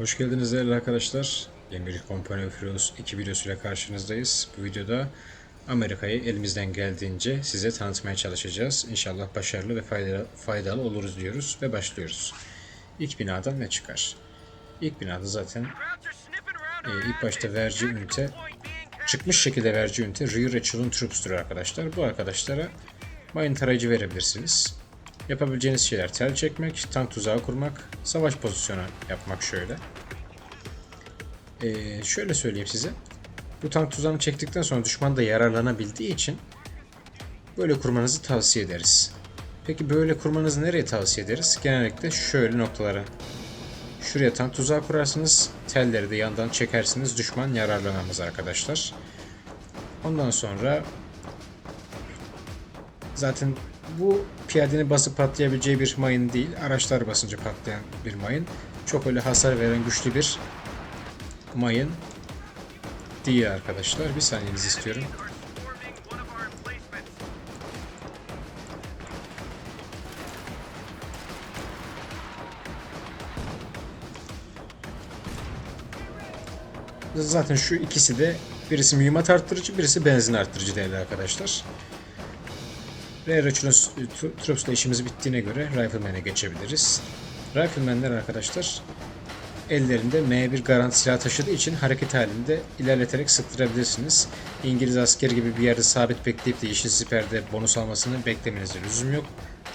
Hoş geldiniz değerli arkadaşlar. Bir Company of Heroes 2 videosuyla karşınızdayız. Bu videoda Amerika'yı elimizden geldiğince size tanıtmaya çalışacağız. İnşallah başarılı ve faydalı, faydalı oluruz diyoruz ve başlıyoruz. İlk binadan ne çıkar? İlk binada zaten e, ilk başta verici ünite çıkmış şekilde verici ünite Rear Echelon Troops'tur arkadaşlar. Bu arkadaşlara mayın tarayıcı verebilirsiniz. Yapabileceğiniz şeyler tel çekmek, tank tuzağı kurmak, savaş pozisyonu yapmak şöyle. Ee, şöyle söyleyeyim size. Bu tank tuzağını çektikten sonra düşman da yararlanabildiği için böyle kurmanızı tavsiye ederiz. Peki böyle kurmanızı nereye tavsiye ederiz? Genellikle şöyle noktalara. Şuraya tank tuzağı kurarsınız. Telleri de yandan çekersiniz. Düşman yararlanamaz arkadaşlar. Ondan sonra zaten bu piyadenin basıp patlayabileceği bir mayın değil. Araçlar basınca patlayan bir mayın. Çok öyle hasar veren güçlü bir mayın değil arkadaşlar. Bir saniyenizi istiyorum. Zaten şu ikisi de birisi mühimmat arttırıcı, birisi benzin arttırıcı değerli arkadaşlar. Rear Echelon Troops'la işimiz bittiğine göre Rifleman'e geçebiliriz. Rifleman'ler arkadaşlar ellerinde M1 garanti silah taşıdığı için hareket halinde ilerleterek sıktırabilirsiniz. İngiliz asker gibi bir yerde sabit bekleyip de yeşil siperde bonus almasını beklemenize lüzum yok.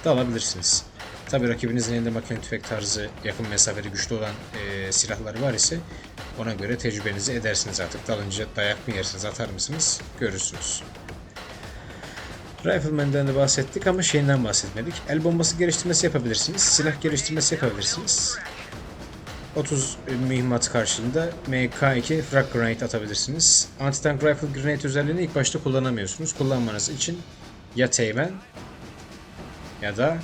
Dalabilirsiniz. Tabi rakibinizin elinde makine tüfek tarzı yakın mesafeli güçlü olan e, silahları var ise ona göre tecrübenizi edersiniz artık. Dalınca dayak mı yersiniz atar mısınız görürsünüz. Rifleman'den de bahsettik ama şeyinden bahsetmedik. El bombası geliştirmesi yapabilirsiniz. Silah geliştirmesi yapabilirsiniz. 30 mühimmat karşılığında MK2 frag grenade atabilirsiniz. Anti-tank rifle grenade özelliğini ilk başta kullanamıyorsunuz. Kullanmanız için ya teğmen ya da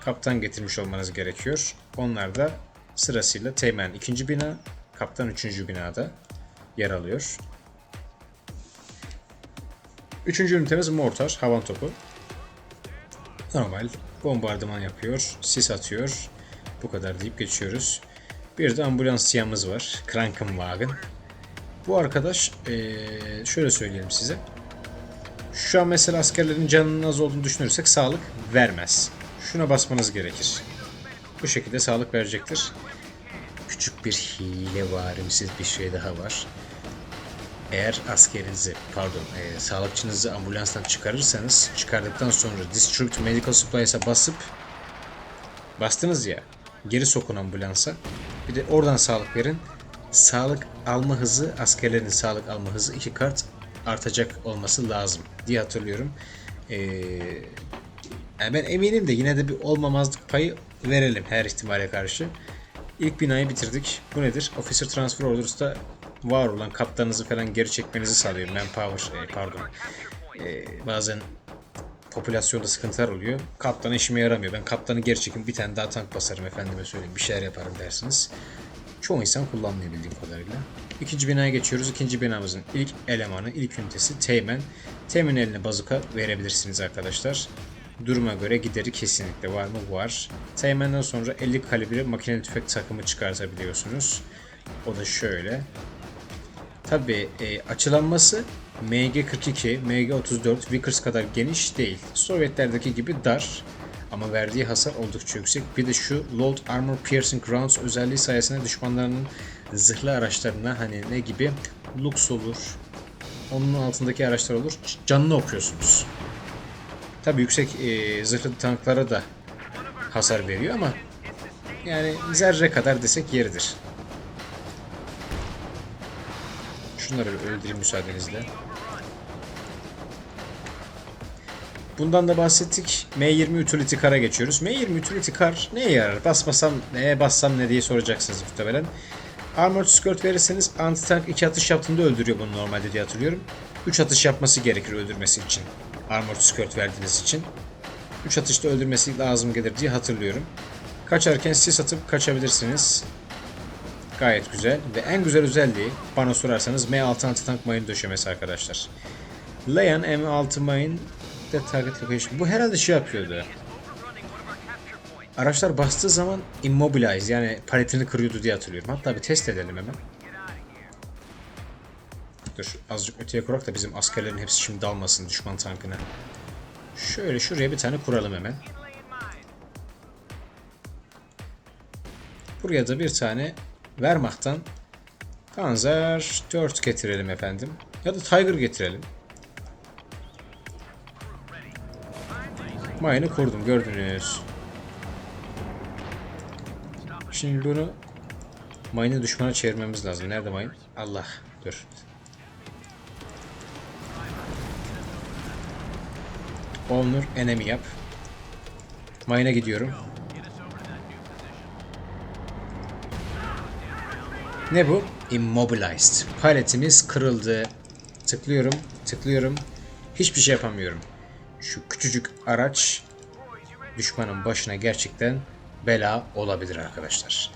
kaptan getirmiş olmanız gerekiyor. Onlar da sırasıyla teğmen ikinci bina, kaptan üçüncü binada yer alıyor. Üçüncü ünitemiz mortar, havan topu. Normal bombardıman yapıyor, sis atıyor. Bu kadar deyip geçiyoruz. Bir de ambulans siyahımız var. Krankenwagen. Bu arkadaş ee, şöyle söyleyelim size. Şu an mesela askerlerin canının az olduğunu düşünürsek sağlık vermez. Şuna basmanız gerekir. Bu şekilde sağlık verecektir. Küçük bir hile varimsiz bir şey daha var. Eğer askerinizi, pardon, e, sağlıkçınızı ambulanstan çıkarırsanız, çıkardıktan sonra Distribute Medical Supplies'a basıp bastınız ya, geri sokun ambulansa. Bir de oradan sağlık verin. Sağlık alma hızı, askerlerin sağlık alma hızı iki kart artacak olması lazım diye hatırlıyorum. Ee, yani ben eminim de yine de bir olmamazlık payı verelim her ihtimale karşı. İlk binayı bitirdik. Bu nedir? Officer Transfer Orders'ta var olan kaptanınızı falan geri çekmenizi sağlıyor. Manpower, e, pardon. E, bazen popülasyonda sıkıntılar oluyor. Kaptan işime yaramıyor. Ben kaptanı geri çekin bir tane daha tank basarım efendime söyleyeyim. Bir şeyler yaparım dersiniz. Çoğu insan kullanmıyor bildiğim kadarıyla. İkinci binaya geçiyoruz. İkinci binamızın ilk elemanı, ilk ünitesi Teğmen. Teğmen eline bazuka verebilirsiniz arkadaşlar. Duruma göre gideri kesinlikle var mı? Var. Teğmenden sonra 50 kalibre makineli tüfek takımı çıkartabiliyorsunuz. O da şöyle. Tabi e, açılanması MG42, MG34, Vickers kadar geniş değil. Sovyetlerdeki gibi dar ama verdiği hasar oldukça yüksek. Bir de şu Load Armor Piercing Rounds özelliği sayesinde düşmanlarının zırhlı araçlarına hani ne gibi Lux olur, onun altındaki araçlar olur, canını okuyorsunuz. Tabi yüksek e, zırhlı tanklara da hasar veriyor ama yani zerre kadar desek yeridir. Şunları öldüreyim müsaadenizle. Bundan da bahsettik. M20 Utility Car'a geçiyoruz. M20 Utility Car neye yarar? Basmasam neye bassam ne diye soracaksınız muhtemelen. Armored Skirt verirseniz anti-tank 2 atış yaptığında öldürüyor bunu normalde diye hatırlıyorum. 3 atış yapması gerekir öldürmesi için. Armored Skirt verdiğiniz için. 3 atışta öldürmesi lazım gelir diye hatırlıyorum. Kaçarken sis atıp kaçabilirsiniz. Gayet güzel ve en güzel özelliği bana sorarsanız M6 anti-tank mayın döşemesi arkadaşlar. Leon M6 mayın de target location. Bu herhalde şey yapıyordu. araçlar bastığı zaman immobilize yani paletini kırıyordu diye hatırlıyorum. Hatta bir test edelim hemen. Dur azıcık öteye kurak da bizim askerlerin hepsi şimdi dalmasın düşman tankına. Şöyle şuraya bir tane kuralım hemen. Buraya da bir tane Wehrmacht'tan Panzer 4 getirelim efendim. Ya da Tiger getirelim. Mayını kurdum gördünüz. Şimdi bunu mayını düşmana çevirmemiz lazım. Nerede mayın? Allah dur. Owner enemy yap. Mayına gidiyorum. Ne bu? Immobilized. Paletimiz kırıldı. Tıklıyorum, tıklıyorum. Hiçbir şey yapamıyorum. Şu küçücük araç düşmanın başına gerçekten bela olabilir arkadaşlar.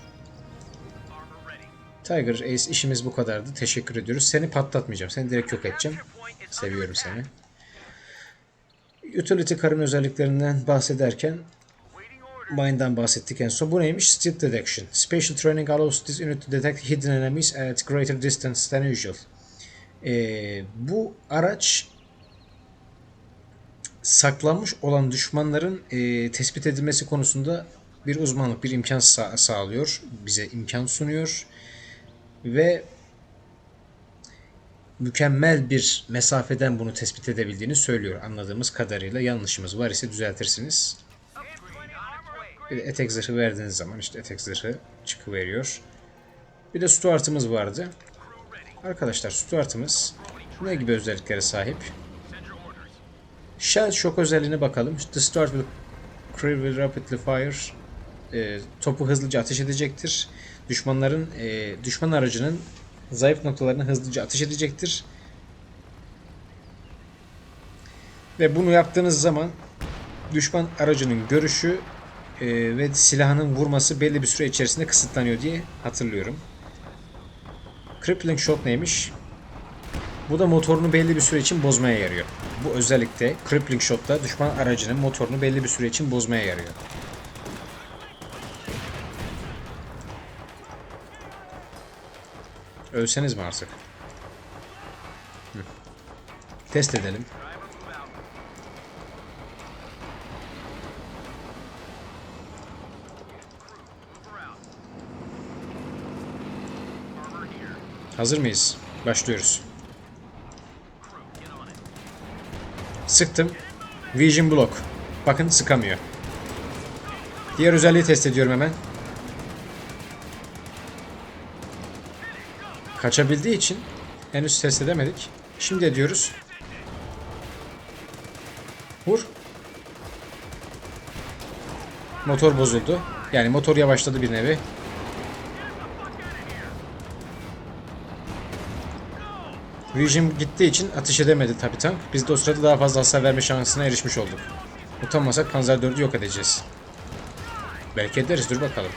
Tiger Ace işimiz bu kadardı. Teşekkür ediyoruz. Seni patlatmayacağım. Seni direkt yok edeceğim. Seviyorum seni. Utility Car'ın özelliklerinden bahsederken Mine'dan bahsettik en son. Bu neymiş? Stealth Detection. Special training allows this unit to detect hidden enemies at greater distance than usual. Ee, bu araç saklanmış olan düşmanların e, tespit edilmesi konusunda bir uzmanlık, bir imkan sa- sağlıyor. Bize imkan sunuyor. Ve mükemmel bir mesafeden bunu tespit edebildiğini söylüyor anladığımız kadarıyla. Yanlışımız var ise düzeltirsiniz. Bir de etek zırhı verdiğiniz zaman işte etek zırhı çıkıveriyor. Bir de Stuart'ımız vardı. Arkadaşlar Stuart'ımız ne gibi özelliklere sahip? Shell Shock özelliğine bakalım. The Stuart will, Crew will rapidly fire. E, topu hızlıca ateş edecektir. Düşmanların, e, düşman aracının zayıf noktalarını hızlıca ateş edecektir. Ve bunu yaptığınız zaman düşman aracının görüşü e, ve silahının vurması belli bir süre içerisinde kısıtlanıyor diye hatırlıyorum. Crippling Shot neymiş? Bu da motorunu belli bir süre için bozmaya yarıyor. Bu özellikle Crippling Shot'ta düşman aracının motorunu belli bir süre için bozmaya yarıyor. Ölseniz mi artık? Hı. Test edelim. Hazır mıyız? Başlıyoruz. Sıktım. Vision Block. Bakın sıkamıyor. Diğer özelliği test ediyorum hemen. Kaçabildiği için henüz test edemedik. Şimdi ediyoruz. Vur. Motor bozuldu. Yani motor yavaşladı bir nevi. Vision gittiği için ateş edemedi tabi tank. Biz de o sırada daha fazla hasar verme şansına erişmiş olduk. Utanmasak Panzer 4'ü yok edeceğiz. Belki ederiz dur bakalım.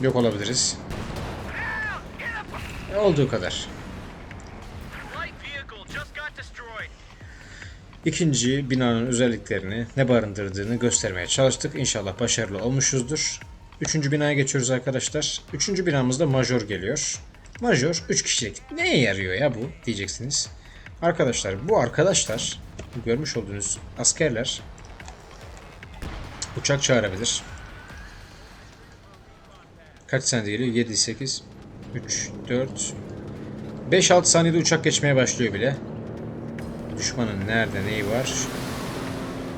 Yok olabiliriz. E, olduğu kadar. İkinci binanın özelliklerini, ne barındırdığını göstermeye çalıştık. İnşallah başarılı olmuşuzdur. Üçüncü binaya geçiyoruz arkadaşlar. Üçüncü binamızda major geliyor. Major 3 kişilik. Neye yarıyor ya bu diyeceksiniz. Arkadaşlar bu arkadaşlar görmüş olduğunuz askerler uçak çağırabilir. Kaç saniyede geliyor? 7, 8, 3, 4, 5-6 saniyede uçak geçmeye başlıyor bile. Düşmanın nerede neyi var?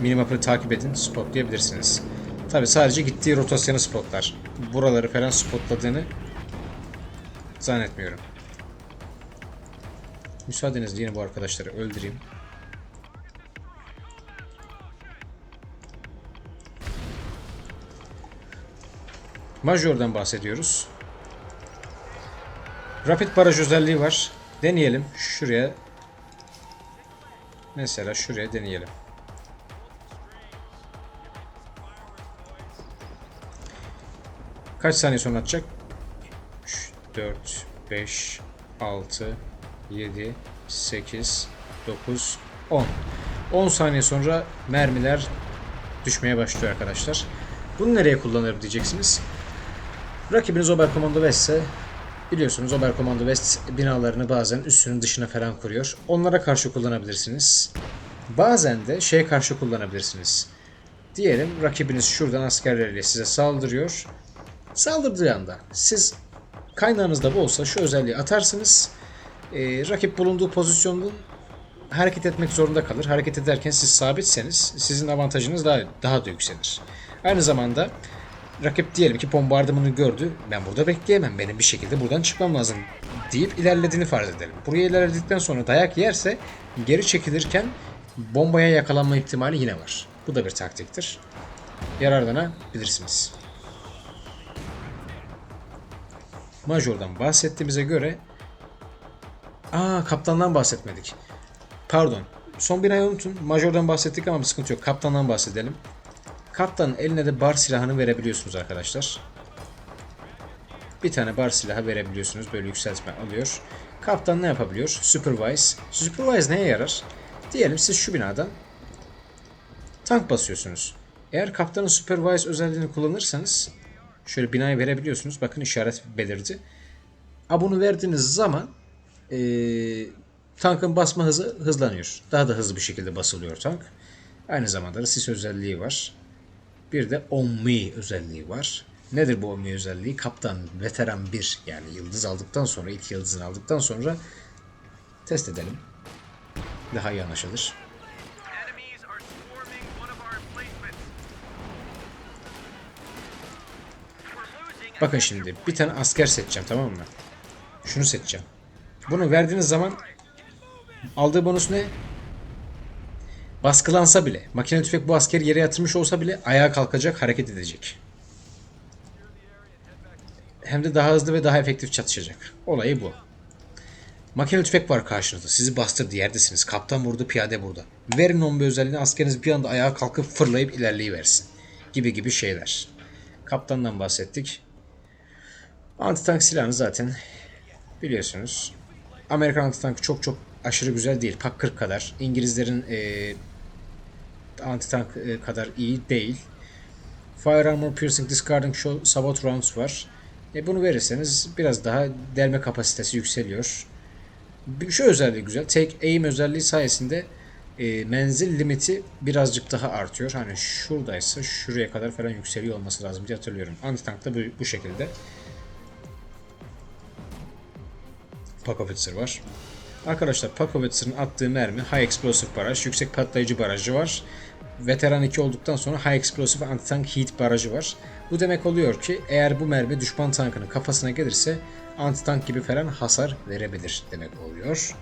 Minimap'ı takip edin, spotlayabilirsiniz. Tabi sadece gittiği rotasyonu spotlar. Buraları falan spotladığını zannetmiyorum. Müsaadenizle yine bu arkadaşları öldüreyim. Major'dan bahsediyoruz. Rapid baraj özelliği var. Deneyelim. Şuraya Mesela şuraya deneyelim. Kaç saniye sonra atacak? 3, 4, 5, 6, 7, 8, 9, 10. 10 saniye sonra mermiler düşmeye başlıyor arkadaşlar. Bunu nereye kullanırım diyeceksiniz. Rakibiniz Oberkommando West ise biliyorsunuz Oberkommando West binalarını bazen üstünün dışına falan kuruyor. Onlara karşı kullanabilirsiniz. Bazen de şeye karşı kullanabilirsiniz. Diyelim rakibiniz şuradan askerleriyle size saldırıyor. Saldırdığı anda siz kaynağınızda bu olsa şu özelliği atarsınız. Ee, rakip bulunduğu pozisyonun hareket etmek zorunda kalır. Hareket ederken siz sabitseniz sizin avantajınız daha daha da yükselir. Aynı zamanda rakip diyelim ki bombardımanı gördü. Ben burada bekleyemem. Benim bir şekilde buradan çıkmam lazım deyip ilerlediğini farz edelim. Buraya ilerledikten sonra dayak yerse geri çekilirken bombaya yakalanma ihtimali yine var. Bu da bir taktiktir. Yararlanabilirsiniz. Major'dan bahsettiğimize göre Aa kaptandan bahsetmedik. Pardon. Son binayı unutun. Major'dan bahsettik ama bir sıkıntı yok. Kaptandan bahsedelim. Kaptanın eline de bar silahını verebiliyorsunuz arkadaşlar. Bir tane bar silahı verebiliyorsunuz. Böyle yükseltme alıyor. Kaptan ne yapabiliyor? Supervise. Supervise neye yarar? Diyelim siz şu binadan tank basıyorsunuz. Eğer kaptanın Supervise özelliğini kullanırsanız şöyle binayı verebiliyorsunuz. Bakın işaret belirdi. A bunu verdiğiniz zaman eee, tankın basma hızı hızlanıyor. Daha da hızlı bir şekilde basılıyor tank. Aynı zamanda da sis özelliği var. Bir de Omni özelliği var. Nedir bu Omni özelliği? Kaptan, veteran 1 yani yıldız aldıktan sonra, ilk yıldızını aldıktan sonra test edelim. Daha iyi anlaşılır. Bakın şimdi bir tane asker seçeceğim tamam mı? Şunu seçeceğim. Bunu verdiğiniz zaman aldığı bonus ne? Baskılansa bile, makine tüfek bu askeri yere yatırmış olsa bile ayağa kalkacak, hareket edecek. Hem de daha hızlı ve daha efektif çatışacak. Olayı bu. Makine tüfek var karşınızda. Sizi bastırdı yerdesiniz. Kaptan burada, piyade burada. Verin onun bir özelliğini askeriniz bir anda ayağa kalkıp fırlayıp ilerleyiversin. Gibi gibi şeyler. Kaptandan bahsettik. Antitank silahını zaten biliyorsunuz. Amerikan antitank çok çok aşırı güzel değil. Pak 40 kadar. İngilizlerin e, antitank e, kadar iyi değil. Fire Armor Piercing Discarding Show Sabot Rounds var. E, bunu verirseniz biraz daha delme kapasitesi yükseliyor. Şu özelliği güzel. Take aim özelliği sayesinde e, menzil limiti birazcık daha artıyor. Hani şuradaysa şuraya kadar falan yükseliyor olması lazım diye hatırlıyorum. Antitank da bu, bu şekilde. Pakovitzer var. Arkadaşlar Pakovitzer'ın attığı mermi High Explosive baraj, yüksek patlayıcı barajı var. Veteran 2 olduktan sonra High Explosive Anti-Tank Heat barajı var. Bu demek oluyor ki eğer bu mermi düşman tankının kafasına gelirse anti-tank gibi falan hasar verebilir demek oluyor.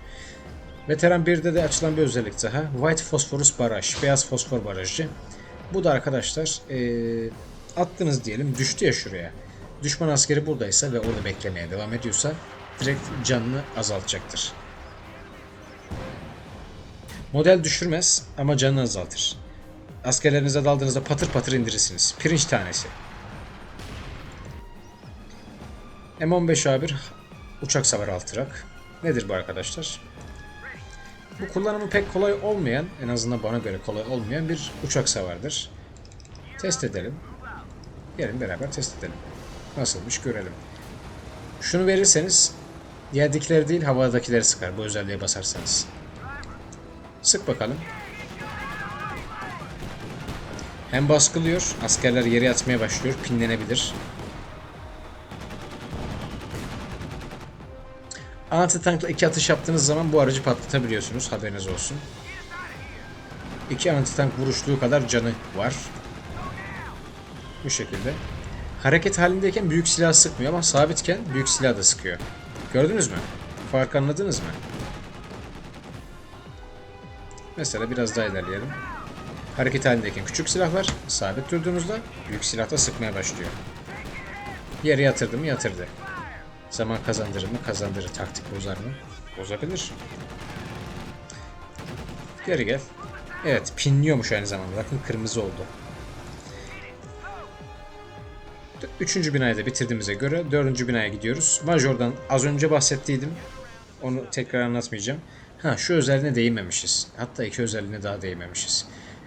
Veteran 1'de de açılan bir özellik daha. White Phosphorus Baraj, beyaz fosfor barajı. Bu da arkadaşlar eee attınız diyelim düştü ya şuraya. Düşman askeri buradaysa ve orada beklemeye devam ediyorsa direkt canını azaltacaktır. Model düşürmez ama canını azaltır. Askerlerinize daldığınızda patır patır indirirsiniz. Pirinç tanesi. M15A1 uçak savar altırak. Nedir bu arkadaşlar? Bu kullanımı pek kolay olmayan, en azından bana göre kolay olmayan bir uçak savardır. Test edelim. Gelin beraber test edelim. Nasılmış görelim. Şunu verirseniz yerdekileri değil havadakileri sıkar bu özelliğe basarsanız. Sık bakalım. Hem baskılıyor, askerler yere yatmaya başlıyor, pinlenebilir. Anti tankla iki atış yaptığınız zaman bu aracı patlatabiliyorsunuz. Haberiniz olsun. İki anti tank vuruştuğu kadar canı var. Bu şekilde. Hareket halindeyken büyük silah sıkmıyor ama sabitken büyük silah da sıkıyor. Gördünüz mü? Farkı anladınız mı? Mesela biraz daha ilerleyelim. Hareket halindeyken küçük silahlar, sabit durduğunuzda büyük silahla sıkmaya başlıyor. Yere yatırdı mı yatırdı. Zaman kazandırır mı kazandırır. Taktik bozar mı? Bozabilir. Geri gel. Evet pinliyormuş aynı zamanda. Bakın kırmızı oldu. Üçüncü binayı da bitirdiğimize göre dördüncü binaya gidiyoruz. Major'dan az önce bahsettiydim. Onu tekrar anlatmayacağım. Ha şu özelliğine değinmemişiz. Hatta iki özelliğine daha değinmemişiz.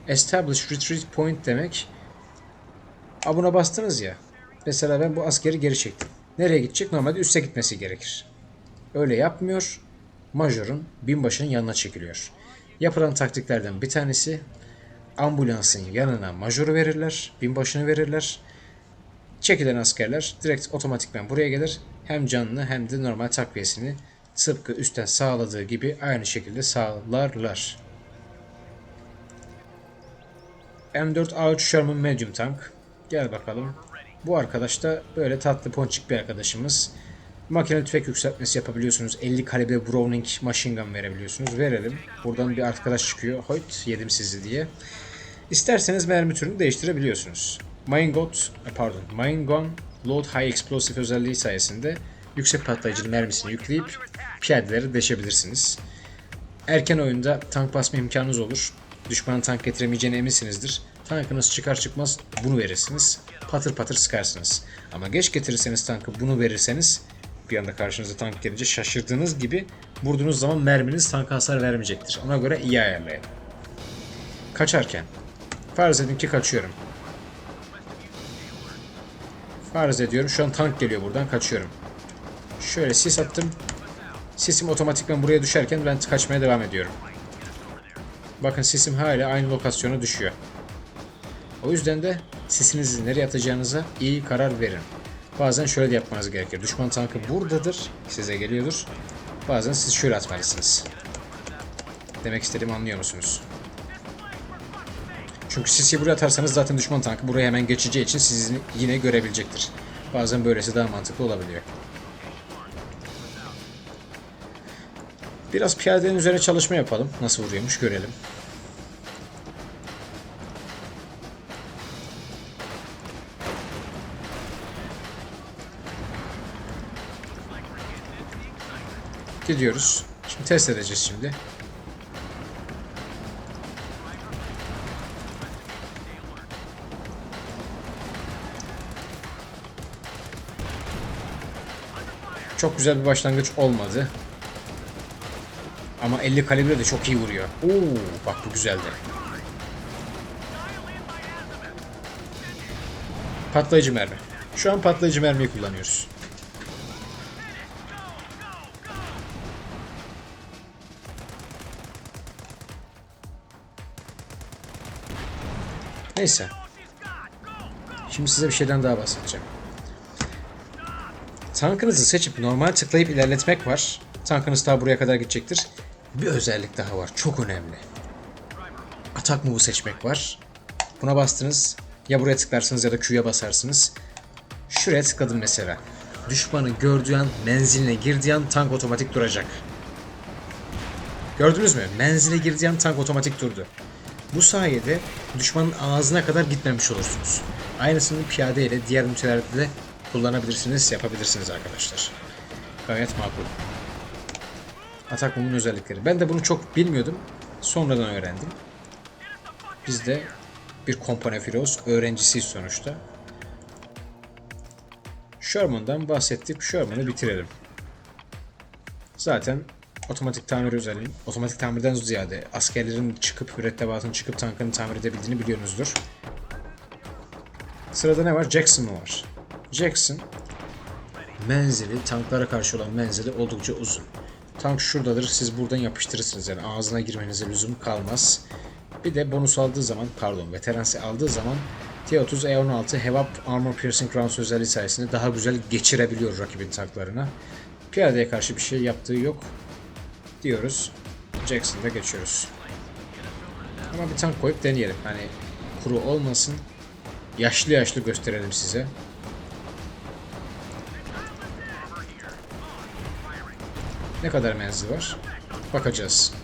Establish Retreat Point demek Ha buna bastınız ya. Mesela ben bu askeri geri çektim. Nereye gidecek? Normalde üste gitmesi gerekir. Öyle yapmıyor. Major'un binbaşının yanına çekiliyor. Yapılan taktiklerden bir tanesi ambulansın yanına majörü verirler, binbaşını verirler. Çekilen askerler direkt otomatikman buraya gelir. Hem canını hem de normal takviyesini tıpkı üstten sağladığı gibi aynı şekilde sağlarlar. M4A3 Sherman Medium Tank. Gel bakalım. Bu arkadaş da böyle tatlı ponçik bir arkadaşımız. Makine tüfek yükseltmesi yapabiliyorsunuz. 50 kalibre Browning machine gun verebiliyorsunuz. Verelim. Buradan bir arkadaş çıkıyor. Hoyt yedim sizi diye. İsterseniz mermi türünü değiştirebiliyorsunuz. Mine Gun, pardon, Mine Gun Load High Explosive özelliği sayesinde yüksek patlayıcı mermisini yükleyip piyadeleri deşebilirsiniz. Erken oyunda tank basma imkanınız olur. Düşmanın tank getiremeyeceğine eminsinizdir. Tankınız çıkar çıkmaz bunu verirsiniz. Patır patır sıkarsınız. Ama geç getirirseniz tankı bunu verirseniz bir anda karşınıza tank gelince şaşırdığınız gibi vurduğunuz zaman merminiz tanka hasar vermeyecektir. Ona göre iyi ayarlayın. Kaçarken farz edin ki kaçıyorum. Farz ediyorum şu an tank geliyor buradan kaçıyorum. Şöyle sis attım. Sisim otomatikman buraya düşerken ben kaçmaya devam ediyorum. Bakın sisim hala aynı lokasyona düşüyor. O yüzden de sisinizi nereye atacağınıza iyi karar verin. Bazen şöyle de yapmanız gerekir. Düşman tankı buradadır, size geliyordur. Bazen siz şöyle atmalısınız. Demek istediğimi anlıyor musunuz? Çünkü sisi buraya atarsanız zaten düşman tankı buraya hemen geçeceği için sizi yine görebilecektir. Bazen böylesi daha mantıklı olabiliyor. Biraz piyadenin üzerine çalışma yapalım. Nasıl vuruyormuş görelim. Gidiyoruz. Şimdi test edeceğiz şimdi. Çok güzel bir başlangıç olmadı. Ama 50 kalibre de çok iyi vuruyor. Oo, bak bu güzeldi. Patlayıcı mermi. Şu an patlayıcı mermiyi kullanıyoruz. Neyse. Şimdi size bir şeyden daha bahsedeceğim. Tankınızı seçip normal tıklayıp ilerletmek var. Tankınız daha buraya kadar gidecektir. Bir özellik daha var. Çok önemli. Atak move'u seçmek var. Buna bastınız. Ya buraya tıklarsınız ya da Q'ya basarsınız. Şuraya tıkladım mesela. Düşmanı gördüğü an menziline girdiği an tank otomatik duracak. Gördünüz mü? Menzile girdiği an tank otomatik durdu. Bu sayede düşmanın ağzına kadar gitmemiş olursunuz. Aynısını piyade ile diğer ünitelerde de kullanabilirsiniz, yapabilirsiniz arkadaşlar. Gayet makul. Atak Mum'un özellikleri. Ben de bunu çok bilmiyordum. Sonradan öğrendim. Biz de bir kompane filoz öğrencisiyiz sonuçta. Sherman'dan bahsettik. Sherman'ı bitirelim. Zaten otomatik tamir özelliği, otomatik tamirden ziyade askerlerin çıkıp mürettebatın çıkıp tankını tamir edebildiğini biliyorsunuzdur. Sırada ne var? Jackson var? Jackson menzili, tanklara karşı olan menzili oldukça uzun. Tank şuradadır, siz buradan yapıştırırsınız yani ağzına girmenize lüzum kalmaz. Bir de bonus aldığı zaman, pardon veteransi aldığı zaman T-30 E16 Hevap Armor Piercing Rounds özelliği sayesinde daha güzel geçirebiliyor rakibin tanklarına. Piyadeye karşı bir şey yaptığı yok diyoruz. Jackson'da geçiyoruz. Ama bir tank koyup deneyelim. Hani kuru olmasın. Yaşlı yaşlı gösterelim size. Ne kadar menzil var? Bakacağız.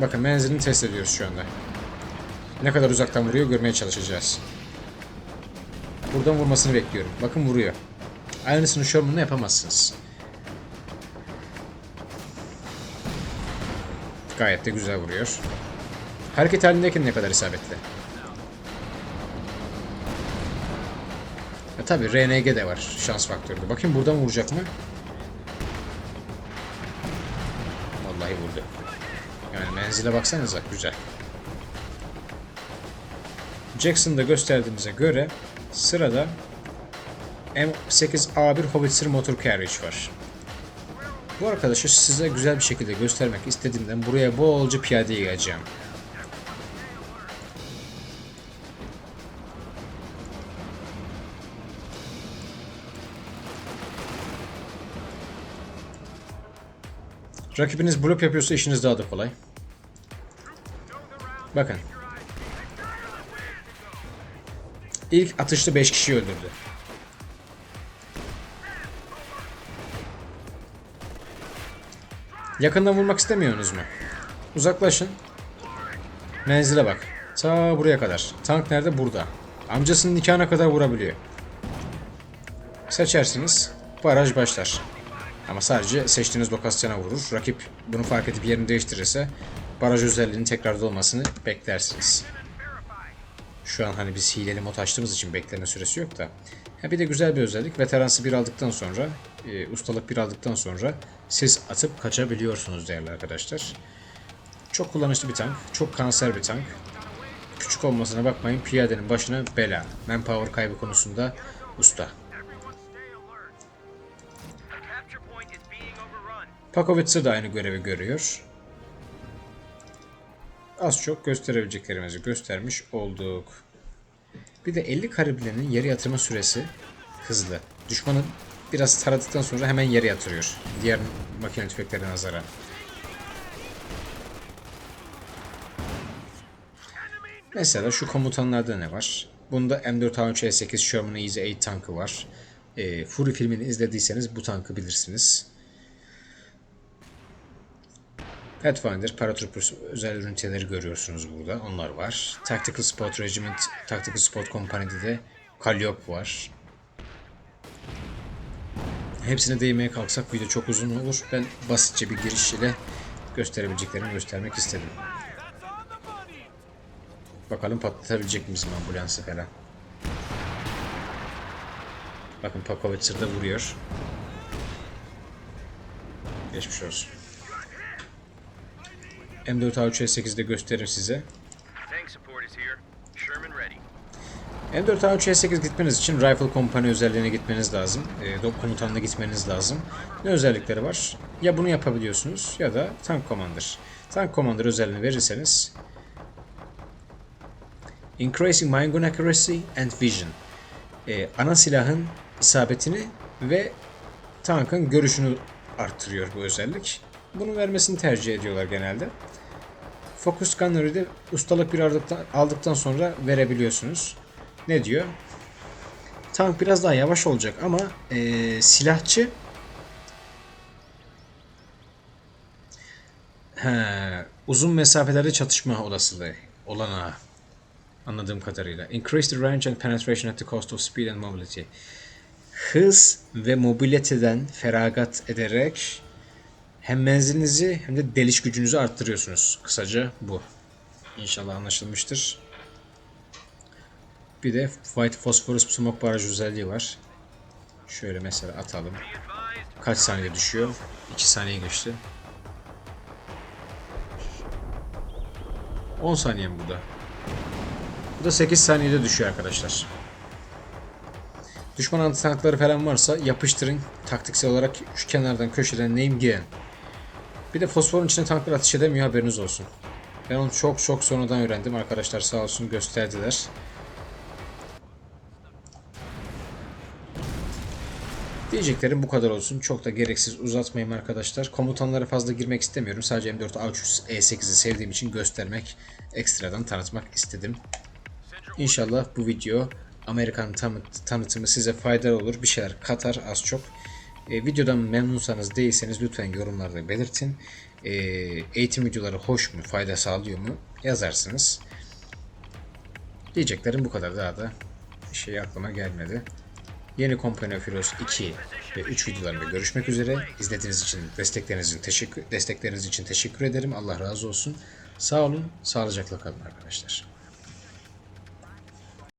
Bakın menzilini test ediyoruz şu anda. Ne kadar uzaktan vuruyor görmeye çalışacağız. Buradan vurmasını bekliyorum. Bakın vuruyor. Aynısını Sherman'la yapamazsınız. Gayet de güzel vuruyor. Hareket halindeyken ne kadar isabetli. E tabi RNG de var şans faktörü. Bakayım buradan vuracak mı? Vallahi vurdu. Yani menzile baksanıza güzel. Jackson'da gösterdiğimize göre sırada M8A1 Howitzer Motor Carriage var. Bu arkadaşı size güzel bir şekilde göstermek istediğimden buraya bolca piyade yığacağım. Rakibiniz blok yapıyorsa işiniz daha da kolay. Bakın. İlk atışta 5 kişi öldürdü. Yakından vurmak istemiyorsunuz mu? Uzaklaşın. Menzile bak. Ta buraya kadar. Tank nerede? Burada. Amcasının nikahına kadar vurabiliyor. Seçersiniz. Baraj başlar. Ama sadece seçtiğiniz lokasyona vurur. Rakip bunu fark edip yerini değiştirirse baraj özelliğinin tekrar dolmasını beklersiniz. Şu an hani biz hileli mod açtığımız için bekleme süresi yok da. Ha bir de güzel bir özellik. Veteransı bir aldıktan sonra, e, ustalık bir aldıktan sonra siz atıp kaçabiliyorsunuz değerli arkadaşlar. Çok kullanışlı bir tank. Çok kanser bir tank. Küçük olmasına bakmayın piyadenin başına bela. Manpower kaybı konusunda usta. Pakovitzer de aynı görevi görüyor. Az çok gösterebileceklerimizi göstermiş olduk. Bir de 50 kalibrelerin yere yatırma süresi hızlı. Düşmanı biraz taradıktan sonra hemen yere yatırıyor. Diğer makine tüfeklerine nazaran. Mesela şu komutanlarda ne var? Bunda M4A3E8 Sherman Easy 8 tankı var. E, Fury filmini izlediyseniz bu tankı bilirsiniz. Pathfinder, Paratroopers özel üniteleri görüyorsunuz burada. Onlar var. Tactical Spot Regiment, Tactical Spot Company'de de Kalliope var. Hepsine değinmeye kalksak video çok uzun olur. Ben basitçe bir giriş ile gösterebileceklerimi göstermek istedim. Bakalım patlatabilecek mi bizim ambulansı falan. Bakın Pakovitzer da vuruyor. Geçmiş olsun. M4A3E8'de gösterir size. Tank support is here. Sherman ready. M4A3E8 gitmeniz için Rifle Company özelliğine gitmeniz lazım. E, komutanına gitmeniz lazım. Ne özellikleri var? Ya bunu yapabiliyorsunuz ya da Tank Commander. Tank Commander özelliğini verirseniz Increasing Mine Gun Accuracy and Vision. E, ana silahın isabetini ve tankın görüşünü arttırıyor bu özellik. Bunu vermesini tercih ediyorlar genelde. Focus Gunner'ı da ustalık bir aldıktan, aldıktan sonra verebiliyorsunuz. Ne diyor? Tank biraz daha yavaş olacak ama eee, silahçı He, uzun mesafelerde çatışma olasılığı olanağı anladığım kadarıyla. Increase the range and penetration at the cost of speed and mobility. Hız ve mobiliteden feragat ederek hem menzilinizi hem de deliş gücünüzü arttırıyorsunuz. Kısaca bu. İnşallah anlaşılmıştır. Bir de White Phosphorus Smoke Barrage özelliği var. Şöyle mesela atalım. Kaç saniye düşüyor? 2 saniye geçti. 10 saniye bu da? Bu da 8 saniyede düşüyor arkadaşlar. Düşman anti tankları falan varsa yapıştırın. Taktiksel olarak şu kenardan köşeden name girin. Bir de fosforun içine tanklar ateş edemiyor haberiniz olsun. Ben onu çok çok sonradan öğrendim. Arkadaşlar sağ olsun gösterdiler. Diyeceklerim bu kadar olsun. Çok da gereksiz uzatmayayım arkadaşlar. Komutanlara fazla girmek istemiyorum. Sadece M4 A3 E8'i sevdiğim için göstermek, ekstradan tanıtmak istedim. İnşallah bu video Amerikan tanı- tanıtımı size faydalı olur. Bir şeyler katar az çok. E, videodan memnunsanız değilseniz lütfen yorumlarda belirtin. E, eğitim videoları hoş mu, fayda sağlıyor mu yazarsınız. Diyeceklerim bu kadar. Daha da şey aklıma gelmedi. Yeni Company of Heroes 2 ve 3 videolarında görüşmek üzere. İzlediğiniz için, destekleriniz için teşekkür destekleriniz için teşekkür ederim. Allah razı olsun. Sağ olun, sağlıcakla kalın arkadaşlar.